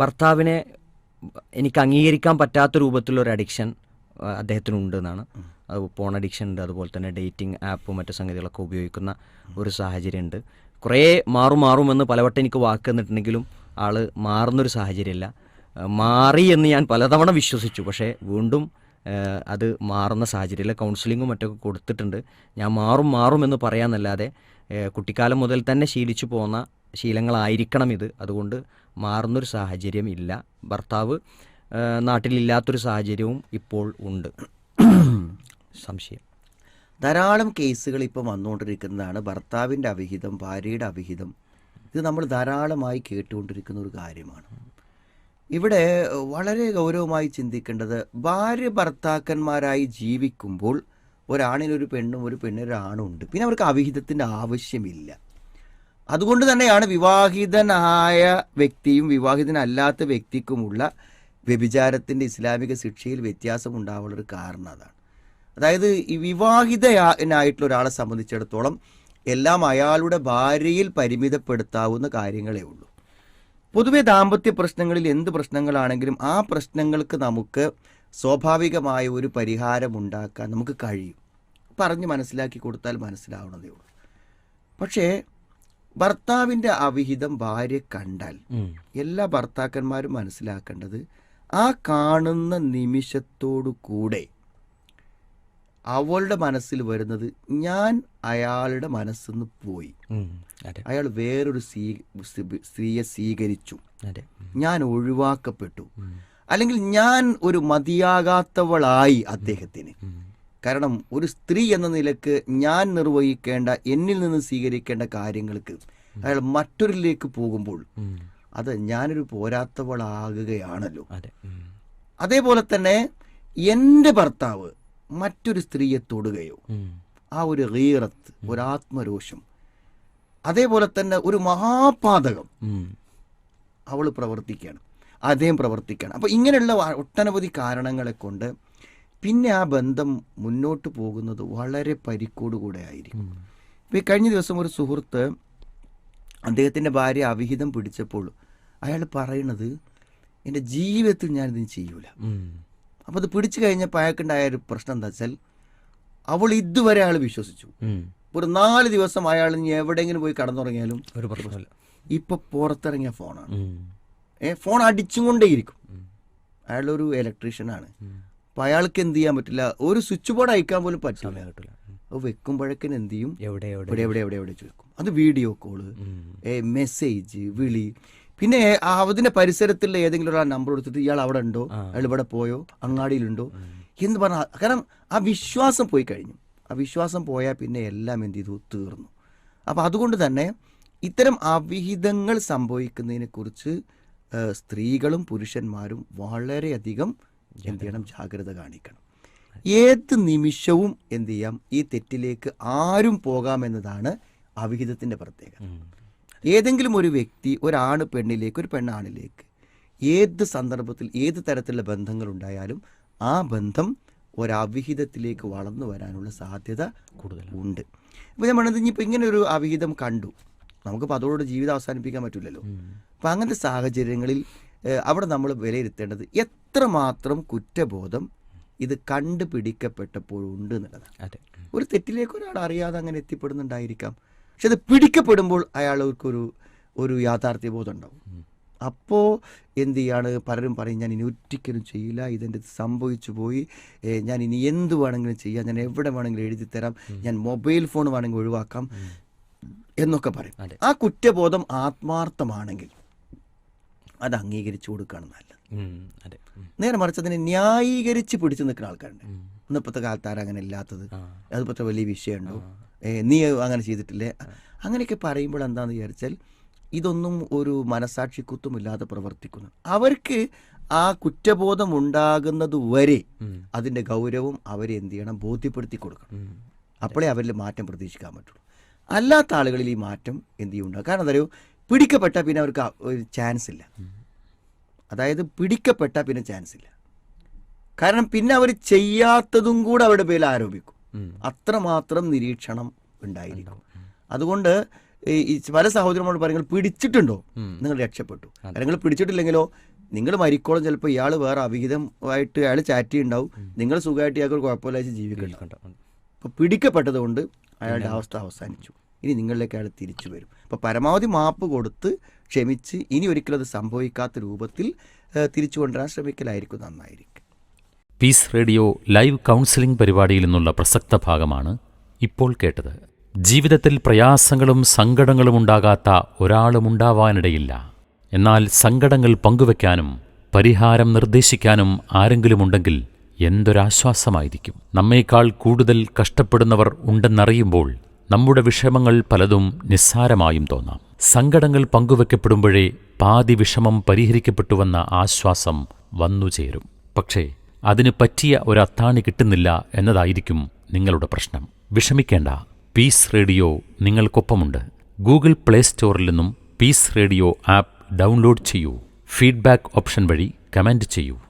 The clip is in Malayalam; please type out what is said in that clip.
ഭർത്താവിനെ എനിക്ക് അംഗീകരിക്കാൻ പറ്റാത്ത രൂപത്തിലൊരു അഡിക്ഷൻ അദ്ദേഹത്തിനുണ്ട് എന്നാണ് അത് പോൺ അഡിക്ഷൻ ഉണ്ട് അതുപോലെ തന്നെ ഡേറ്റിംഗ് ആപ്പും മറ്റു സംഗതികളൊക്കെ ഉപയോഗിക്കുന്ന ഒരു സാഹചര്യമുണ്ട്. കുറേ മാറും മാറുമെന്ന് പലവട്ടം എനിക്ക് വാക്ക് തന്നിട്ടുണ്ടെങ്കിലും ആൾ മാറുന്നൊരു സാഹചര്യമില്ല. മാറി എന്ന് ഞാൻ പലതവണ വിശ്വസിച്ചു. പക്ഷേ വീണ്ടും അത് മാറുന്ന സാഹചര്യമില്ല. കൗൺസിലിങ്ങും മറ്റൊക്കെ കൊടുത്തിട്ടുണ്ട്. ഞാൻ മാറും മാറും എന്ന് പറയാന്നല്ലാതെ കുട്ടിക്കാലം മുതൽ തന്നെ ശീലിച്ചു പോകുന്ന ശീലങ്ങളായിരിക്കണം ഇത്. അതുകൊണ്ട് മാറുന്നൊരു സാഹചര്യം ഇല്ല. ഭർത്താവ് നാട്ടിലില്ലാത്തൊരു സാഹചര്യവും ഇപ്പോൾ ഉണ്ട്. സംശയം. ധാരാളം കേസുകൾ ഇപ്പോൾ വന്നുകൊണ്ടിരിക്കുന്നതാണ്. ഭർത്താവിന്റെ അവിഹിതം ഭാര്യയുടെ അവിഹിതം. ഇത് നമ്മൾ ധാരാളമായി കേട്ടുകൊണ്ടിരിക്കുന്ന ഒരു കാര്യമാണ്. ഇവിടെ വളരെ ഗൗരവമായി ചിന്തിക്കേണ്ടത് ഭാര്യ ഭർത്താക്കന്മാരായി ജീവിക്കുമ്പോൾ ഒരാണിനൊരു പെണ്ണും ഒരു പെണ്ണിനൊരാണും ഉണ്ട്. പിന്നെ അവർക്ക് അവിഹിതത്തിന്റെ ആവശ്യമില്ല. അതുകൊണ്ട് തന്നെയാണ് വിവാഹിതനായ വ്യക്തിയും വിവാഹിതനല്ലാത്ത വ്യക്തിക്കുമുള്ള വ്യഭിചാരത്തിന്റെ ഇസ്ലാമിക ശിക്ഷയിൽ വ്യത്യാസം ഉണ്ടാവാനുള്ളൊരു കാരണം അതാണ്. അതായത് ഈ വിവാഹിതനായിട്ടുള്ള ഒരാളെ സംബന്ധിച്ചിടത്തോളം എല്ലാം അയാളുടെ ഭാര്യയിൽ പരിമിതപ്പെടുത്താവുന്ന കാര്യങ്ങളേ ഉള്ളൂ. പൊതുവെ ദാമ്പത്യ പ്രശ്നങ്ങളിൽ എന്ത് പ്രശ്നങ്ങളാണെങ്കിലും ആ പ്രശ്നങ്ങൾക്ക് നമുക്ക് സ്വാഭാവികമായ ഒരു പരിഹാരം ഉണ്ടാക്കാൻ നമുക്ക് കഴിയും. പറഞ്ഞ് മനസ്സിലാക്കി കൊടുത്താൽ മനസ്സിലാവണതേ ഉള്ളൂ. പക്ഷേ ഭർത്താവിന്റെ അവിഹിതം ഭാര്യ കണ്ടാൽ. എല്ലാ ഭർത്താക്കന്മാരും മനസ്സിലാക്കേണ്ടത് ആ കാണുന്ന നിമിഷത്തോടു കൂടെ അവളുടെ മനസ്സിൽ വരുന്നത് ഞാൻ അയാളുടെ മനസ്സിന്ന് പോയി. ഉം. അതെ. അയാൾ വേറൊരു സ്ത്രീയെ സ്വീകരിച്ചു. ഞാൻ ഒഴിവാക്കപ്പെട്ടു. അല്ലെങ്കിൽ ഞാൻ ഒരു മതിയാകാത്തവളായി അദ്ദേഹത്തിന്. കാരണം ഒരു സ്ത്രീ എന്ന നിലയ്ക്ക് ഞാൻ നിർവഹിക്കേണ്ട എന്നിൽ നിന്ന് സ്വീകരിക്കേണ്ട കാര്യങ്ങൾക്ക് അയാൾ മറ്റൊരിലേക്ക് പോകുമ്പോൾ അത് ഞാനൊരു പോരാത്തവളാകുകയാണല്ലോ. അതെ. അതേപോലെ തന്നെ എന്റെ ഭർത്താവ് മറ്റൊരു സ്ത്രീയെ തൊടുകയോ ആ ഒരു റീറത്ത് ഒരു ആത്മരോഷം അതേപോലെ തന്നെ ഒരു മഹാപാതകം. അവൾ പ്രവർത്തിക്കുകയാണ്. അദ്ദേഹം പ്രവർത്തിക്കുകയാണ്. അപ്പോൾ ഇങ്ങനെയുള്ള ഒട്ടനവധി കാരണങ്ങളെ കൊണ്ട് പിന്നെ ആ ബന്ധം മുന്നോട്ട് പോകുന്നത് വളരെ പരിക്കോടുകൂടെ ആയിരിക്കും. ഇപ്പം ഇപ്പോൾ ഈ കഴിഞ്ഞ ദിവസം ഒരു സുഹൃത്ത് അദ്ദേഹത്തിന്റെ ഭാര്യ അവിഹിതം പിടിച്ചപ്പോൾ അയാൾ പറയണത് എന്റെ ജീവിതത്തിൽ ഞാനിതിന് ചെയ്യൂല. അപ്പോൾ അത് പിടിച്ചു കഴിഞ്ഞപ്പോൾ അയാൾക്കുണ്ടായ ഒരു പ്രശ്നം എന്താ വെച്ചാൽ അവൾ ഇതുവരെ അയാൾ വിശ്വസിച്ചു. ഒരു നാല് ദിവസം അയാൾ ഇനി എവിടെയെങ്കിലും പോയി കടന്നുറങ്ങിയാലും ഒരു പ്രശ്നമില്ല. ഇപ്പൊ പുറത്തിറങ്ങിയ ഫോണാണ്. ഏ ഫോൺ അടിച്ചുകൊണ്ടേയിരിക്കും. കൊണ്ടേയിരിക്കും അയാളൊരു ഇലക്ട്രീഷ്യനാണ് അപ്പൊ അയാൾക്ക് എന്ത് ചെയ്യാൻ പറ്റില്ല? ഒരു സ്വിച്ച് ബോർഡ് അയക്കാൻ പോലും പറ്റില്ല. കിട്ടില്ല. അത് വെക്കുമ്പോഴേക്കിന് എന്ത് ചെയ്യും? എവിടെ എവിടെ? എവിടെ എവിടെ എവിടെ ചോദിക്കും. അത് വീഡിയോ കോൾ. മെസ്സേജ് വിളി. പിന്നെ അതിന്റെ പരിസരത്തുള്ള ഏതെങ്കിലും ഒരാൾ നമ്പർ കൊടുത്തിട്ട് ഇയാൾ അവിടെ ഉണ്ടോ? അയാൾ ഇവിടെ പോയോ? അങ്ങാടിയിലുണ്ടോ എന്ന് പറഞ്ഞാൽ കാരണം ആ വിശ്വാസം പോയി കഴിഞ്ഞു. ആ വിശ്വാസം പോയാൽ പിന്നെ എല്ലാം എന്ത് ചെയ്തു? തീർന്നു. അപ്പം അതുകൊണ്ട് തന്നെ ഇത്തരം അവിഹിതങ്ങൾ സംഭവിക്കുന്നതിനെക്കുറിച്ച് സ്ത്രീകളും പുരുഷന്മാരും വളരെയധികം എന്ത് ചെയ്യണം? ജാഗ്രത കാണിക്കണം. ഏത് നിമിഷവും എന്ത് ചെയ്യാം? ഈ തെറ്റിലേക്ക് ആരും പോകാമെന്നതാണ് അവിഹിതത്തിന്റെ പ്രത്യേകത. ഏതെങ്കിലും ഒരു വ്യക്തി ഒരാണ് പെണ്ണിലേക്ക് ഒരു പെണ്ണാണിലേക്ക് ഏത് സന്ദർഭത്തിൽ ഏത് തരത്തിലുള്ള ബന്ധങ്ങൾ ഉണ്ടായാലും ആ ബന്ധം ഒരവിഹിതത്തിലേക്ക് വളർന്നു വരാനുള്ള സാധ്യത കൂടുതൽ ഉണ്ട്. ഇപ്പോൾ ഞാൻ പറഞ്ഞത് ഇനിയിപ്പോൾ ഇങ്ങനെ ഒരു അവിഹിതം കണ്ടു. നമുക്കിപ്പോൾ അതോട് ജീവിതം അവസാനിപ്പിക്കാൻ പറ്റില്ലല്ലോ അപ്പം അങ്ങനത്തെ സാഹചര്യങ്ങളിൽ അവിടെ നമ്മൾ വിലയിരുത്തേണ്ടത് എത്രമാത്രം കുറ്റബോധം ഇത് കണ്ടുപിടിക്കപ്പെട്ടപ്പോഴുണ്ട് എന്നുള്ളതാണ്. അതെ. ഒരു തെറ്റിലേക്ക് ഒരാൾ അറിയാതെ അങ്ങനെ എത്തിപ്പെടുന്നുണ്ടായിരിക്കാം. പക്ഷെ അത് പിടിക്കപ്പെടുമ്പോൾ അയാൾക്കൊരു ഒരു യാഥാർത്ഥ്യബോധം ഉണ്ടാവും അപ്പോൾ എന്ത് ചെയ്യാണ്? പലരും പറയും ഞാൻ ഇനി ഒറ്റയ്ക്കലും ചെയ്യില്ല. ഇതെന്റെ സംഭവിച്ചു പോയി. ഞാൻ ഇനി എന്ത് വേണമെങ്കിലും ചെയ്യാം. ഞാൻ എവിടെ വേണമെങ്കിലും എഴുതി തരാം. ഞാൻ മൊബൈൽ ഫോൺ വേണമെങ്കിൽ ഒഴിവാക്കാം. എന്നൊക്കെ പറയും. ആ കുറ്റബോധം ആത്മാർത്ഥമാണെങ്കിൽ അത് അംഗീകരിച്ചു കൊടുക്കുകയാണ് നല്ലത്. അതെ. നേരെ മറിച്ച് അതിനെ ന്യായീകരിച്ച് പിടിച്ചു നിൽക്കുന്ന ആൾക്കാരുണ്ട്. ഇന്നിപ്പോഴത്തെ കാലത്ത് ആരും അങ്ങനെ ഇല്ലാത്തത്. അതിപ്പോഴത്തെ വലിയ വിഷയമുണ്ടോ? നീ അങ്ങനെ ചെയ്തിട്ടില്ലേ? അങ്ങനെയൊക്കെ പറയുമ്പോൾ എന്താണെന്ന് വിചാരിച്ചാൽ ഇതൊന്നും ഒരു മനസാക്ഷി കുത്തുമില്ലാതെ പ്രവർത്തിക്കുന്നു. അവർക്ക് ആ കുറ്റബോധം ഉണ്ടാകുന്നത് വരെ. അതിന്റെ ഗൗരവം അവരെ എന്ത് ചെയ്യണം? ബോധ്യപ്പെടുത്തി കൊടുക്കണം. അപ്പോഴേ അവരിൽ മാറ്റം പ്രതീക്ഷിക്കാൻ പറ്റുള്ളൂ. അല്ലാത്ത ആളുകളിൽ ഈ മാറ്റം എന്ത് ചെയ്യുന്നുണ്ടാകും കാരണം എന്താ പറയുക പിടിക്കപ്പെട്ടാൽ പിന്നെ അവർക്ക് ഒരു ചാൻസ് ഇല്ല. അതായത് പിടിക്കപ്പെട്ടാൽ പിന്നെ ചാൻസ് ഇല്ല. കാരണം പിന്നെ അവർ ചെയ്യാത്തതും കൂടെ അവരുടെ പേരിൽ ആരോപിക്കും. അത്രമാത്രം നിരീക്ഷണം ഉണ്ടായിരിക്കും. അതുകൊണ്ട് ഈ- പല സഹോദരന്മാരോട് പറയുന്നത് പിടിച്ചിട്ടുണ്ടോ? നിങ്ങൾ രക്ഷപ്പെട്ടു. നിങ്ങൾ പിടിച്ചിട്ടില്ലെങ്കിലോ നിങ്ങൾ മരിക്കോളം ചിലപ്പോൾ ഇയാൾ വേറെ അവിഹിതമായിട്ട് അയാൾ ചാറ്റി ഉണ്ടാവും നിങ്ങൾ സുഖമായിട്ട് ഇയാൾക്ക് കുഴപ്പമില്ലാതെ ജീവിക്കുന്നുണ്ടാവും അപ്പോൾ പിടിക്കപ്പെട്ടതുകൊണ്ട് അയാളുടെ അവസ്ഥ അവസാനിച്ചു. ഇനി നിങ്ങളിലേക്ക് അയാൾ തിരിച്ചു വരും. അപ്പോൾ പരമാവധി മാപ്പ് കൊടുത്ത് ക്ഷമിച്ച് ഇനി ഒരിക്കലും അത് സംഭവിക്കാത്ത രൂപത്തിൽ തിരിച്ചു കൊണ്ടുവരാൻ ശ്രമിക്കലായിരിക്കും. നന്നായിരിക്കും. പീസ് റേഡിയോ ലൈവ് കൗൺസിലിംഗ് പരിപാടിയിൽ നിന്നുള്ള പ്രസക്ത ഭാഗമാണ് ഇപ്പോൾ കേട്ടത്. ജീവിതത്തിൽ പ്രയാസങ്ങളും സങ്കടങ്ങളും ഉണ്ടാകാത്ത ഒരാളും ഉണ്ടാവാനിടയില്ല. എന്നാൽ സങ്കടങ്ങൾ പങ്കുവെക്കാനും പരിഹാരം നിർദ്ദേശിക്കാനും ആരെങ്കിലും ആരെങ്കിലുമുണ്ടെങ്കിൽ എന്തൊരാശ്വാസമായിരിക്കും. നമ്മേക്കാൾ കൂടുതൽ കഷ്ടപ്പെടുന്നവർ ഉണ്ടെന്നറിയുമ്പോൾ നമ്മുടെ വിഷമങ്ങൾ പലതും നിസ്സാരമായും തോന്നാം. സങ്കടങ്ങൾ പങ്കുവെക്കപ്പെടുമ്പോഴേ പാതി വിഷമം പരിഹരിക്കപ്പെട്ടുവെന്ന ആശ്വാസം വന്നുചേരും പക്ഷേ അതിന് പറ്റിയ ഒരു അത്താണി കിട്ടുന്നില്ല എന്നതായിരിക്കും നിങ്ങളുടെ പ്രശ്നം. വിഷമിക്കേണ്ട പീസ് റേഡിയോ നിങ്ങൾക്കൊപ്പമുണ്ട്. ഗൂഗിൾ പ്ലേ സ്റ്റോറിൽ നിന്നും പീസ് റേഡിയോ ആപ്പ് ഡൗൺലോഡ് ചെയ്യൂ. ഫീഡ്ബാക്ക് ഓപ്ഷൻ വഴി കമന്റ് ചെയ്യൂ.